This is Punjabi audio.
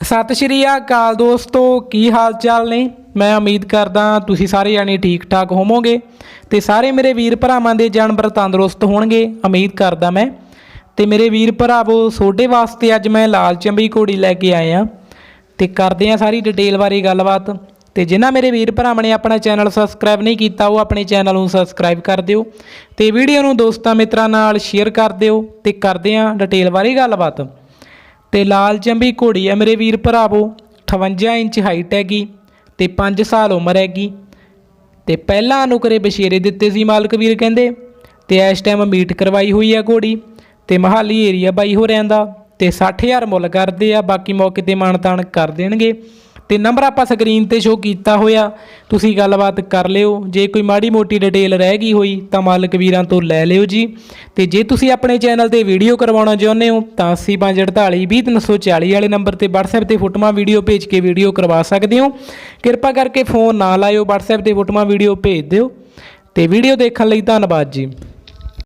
ਸਤਿ ਸ਼੍ਰੀ ਅਕਾਲ ਦੋਸਤੋ, ਕੀ ਹਾਲ ਚਾਲ ਨੇ? ਮੈਂ ਉਮੀਦ ਕਰਦਾ ਤੁਸੀਂ ਸਾਰੇ ਜਾਣੇ ਠੀਕ ਠਾਕ ਹੋਵੋਗੇ ਤੇ ਸਾਰੇ ਮੇਰੇ ਵੀਰ ਭਰਾਵਾਂ ਦੇ ਜਾਨਵਰ ਤੰਦਰੁਸਤ ਹੋਣਗੇ, ਉਮੀਦ ਕਰਦਾ ਮੈਂ। ਤੇ ਮੇਰੇ ਵੀਰ ਭਰਾਵੋ, ਤੁਹਾਡੇ ਵਾਸਤੇ ਅੱਜ ਮੈਂ ਲਾਲ ਚੰਬੀ ਘੋੜੀ ਲੈ ਕੇ ਆਇਆ। ਤੇ ਕਰਦੇ ਆ ਸਾਰੀ ਡਿਟੇਲ ਬਾਰੇ ਗੱਲਬਾਤ। ਤੇ ਜਿਨ੍ਹਾਂ ਮੇਰੇ ਵੀਰ ਭਰਾਵਾਂ ਨੇ ਆਪਣਾ ਚੈਨਲ ਸਬਸਕ੍ਰਾਈਬ ਨਹੀਂ ਕੀਤਾ, ਉਹ ਆਪਣੇ ਚੈਨਲ ਨੂੰ ਸਬਸਕ੍ਰਾਈਬ ਕਰ ਦਿਓ। ਤੇ ਵੀਡੀਓ ਨੂੰ ਦੋਸਤਾਂ ਮਿੱਤਰਾਂ ਨਾਲ ਸ਼ੇਅਰ ਕਰ ਦਿਓ। ਤੇ ਕਰਦੇ ਆ ਡਿਟੇਲ ਬਾਰੇ ਗੱਲਬਾਤ। ਤੇ ਲਾਲ ਚੰਬੀ ਘੋੜੀ ਹੈ ਮੇਰੇ ਵੀਰ ਭਰਾਵੋ 58 ਇੰਚ ਹਾਈਟ ਹੈਗੀ ਤੇ 5 ਸਾਲ ਉਮਰ ਹੈਗੀ। ਤੇ ਪਹਿਲਾਂ ਨੁਕਰੇ ਬਸ਼ੇਰੇ ਦਿੱਤੇ ਸੀ ਮਾਲਕ ਵੀਰ ਕਹਿੰਦੇ, ਤੇ ਇਸ ਟਾਈਮ ਮੀਟ ਕਰਵਾਈ ਹੋਈ ਹੈ ਘੋੜੀ, ਤੇ ਮਹਾਲੀ ਏਰੀਆ ਬਾਈ ਹੋ ਦਾ, ਤੇ 60000 ਮੁੱਲ ਕਰਦੇ ਆ, ਬਾਕੀ ਮੌਕੇ ਤੇ ਮਾਨਤਾਨ ਕਰ ਦੇਣਗੇ। ਤੇ ਨੰਬਰ ਆਪਾਂ ਸਕਰੀਨ ਤੇ ਸ਼ੋ ਕੀਤਾ ਹੋਇਆ, ਤੁਸੀਂ ਗੱਲਬਾਤ ਕਰ ਲਿਓ। ਜੇ ਕੋਈ ਮਾੜੀ ਮੋਟੀ ਡਿਟੇਲ ਰਹਿ ਗਈ ਹੋਈ, ਤਾਂ ਮਾਲਕ ਵੀਰਾਂ ਤੋਂ ਲੈ ਲਿਓ ਜੀ। ਤੇ ਜੇ ਤੁਸੀਂ ਆਪਣੇ ਚੈਨਲ ਤੇ ਵੀਡੀਓ ਕਰਵਾਉਣਾ ਚਾਹੁੰਦੇ ਹੋ, ਤਾਂ 8548 20340 ਵਾਲੇ ਨੰਬਰ ਤੇ WhatsApp ਤੇ ਫੋਟੋਆਂ ਵੀਡੀਓ ਭੇਜ ਕੇ ਵੀਡੀਓ ਕਰਵਾ ਸਕਦੇ ਹੋ। ਕਿਰਪਾ ਕਰਕੇ ਫੋਨ ਨਾ ਲਾਇਓ, WhatsApp ਤੇ ਫੋਟੋਆਂ ਵੀਡੀਓ ਭੇਜ ਦਿਓ। ਤੇ ਵੀਡੀਓ ਦੇਖਣ ਲਈ ਧੰਨਵਾਦ ਜੀ।